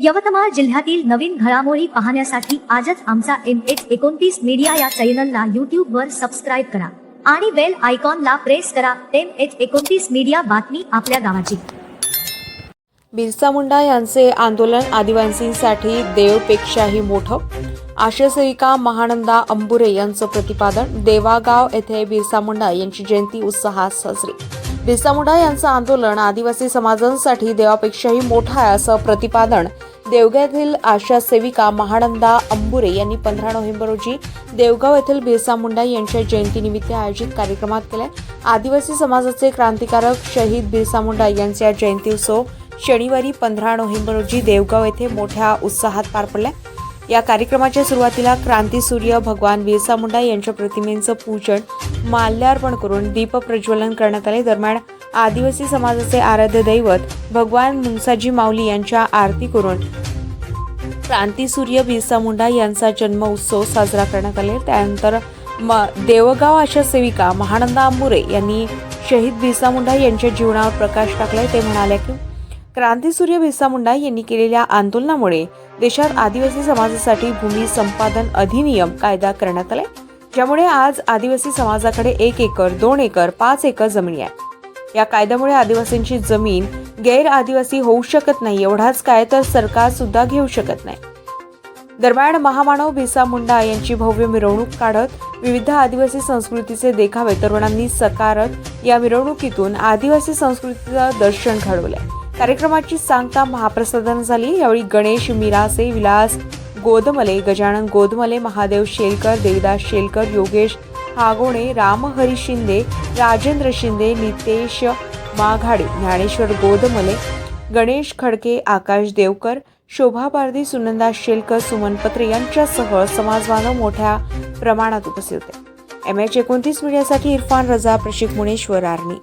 यवतमाळ जिल्ह्यातील नवीन घडामोडी पाहण्यासाठी आजच आमचा एम एच एकोणतीस मीडिया या चॅनलला यूट्यूबवर सबस्क्राईब करा आणि बेल आयकॉनला प्रेस करा. एम एच एकोणतीस मीडिया बातमी आपल्या गावाची. बिरसा मुंडा यांचे आंदोलन आदिवासींसाठी देवपेक्षाही मोठं. आशयसेविका महानंदा अंबुरे यांचं प्रतिपादन देवागाव येथे बिरसा मुंडा यांची जयंती उत्साहात साजरी. बिरसा मुंडा यांचं आंदोलन आदिवासी समाजांसाठी देवापेक्षाही मोठं आहे असं प्रतिपादन देवगावतील आशा सेविका महानंदा अंबुरे यांनी पंधरा नोव्हेंबर रोजी देवगाव येथील बिरसा मुंडा यांच्या जयंतीनिमित्त आयोजित कार्यक्रमात केले आदिवासी समाजाचे क्रांतिकारक शहीद बिरसा मुंडा यांचा जयंती उत्सव शनिवारी पंधरा नोव्हेंबर रोजी देवगाव येथे मोठ्या उत्साहात पार पडलाय. या कार्यक्रमाच्या सुरुवातीला क्रांती सूर्य भगवान बिरसा मुंडा यांच्या प्रतिमेचं पूजन माल्यार्पण करून दीप प्रज्वलन करण्यात आले. दरम्यान आदिवासी समाजाचे आराध्य दैवत भगवान मुंसाजी माऊली यांच्या आरती करून क्रांती सूर्य बिरसा मुंडा यांचा जन्म उत्सव साजरा करण्यात आले. त्यानंतर म देवगाव आशा सेविका महानंदा आंबुरे यांनी शहीद बिरसा मुंडा यांच्या जीवनावर प्रकाश टाकलाय. ते म्हणाले की क्रांतीसूर्य बिरसा मुंडा यांनी केलेल्या आंदोलनामुळे देशात आदिवासी समाजासाठी भूमी संपादन अधिनियम कायदा करण्यात आलाय ज्यामुळे आज आदिवासी समाजाकडे एक एकर दोन एकर पाच एकर जमिनी आहे. या कायद्यामुळे आदिवासींची जमीन गैर आदिवासी होऊ शकत नाही एवढाच काय तर सरकार सुद्धा घेऊ शकत नाही. दरम्यान महामानव बिरसा मुंडा यांची भव्य मिरवणूक काढत विविध आदिवासी संस्कृतीचे देखावे तरुणांनी सकारत या मिरवणुकीतून आदिवासी संस्कृतीचं दर्शन घडवलंय. कार्यक्रमाची सांगता महाप्रसादन झाली. यावेळी गणेश मिरासे विलास गोदमले गजानन गोदमले महादेव शेलकर देवदास शेलकर योगेश हागोणे रामहरी शिंदे राजेंद्र शिंदे नितेश माघाडे ज्ञानेश्वर गोदमले गणेश खडके आकाश देवकर शोभा पारधी सुनंदा शेलकर सुमन पत्रे यांच्यासह समाजबांधव मोठ्या प्रमाणात उपस्थित होते. एम एच एकोणतीस मीडियासाठी इरफान रजा प्रशिक मुनेश्वर आर्णी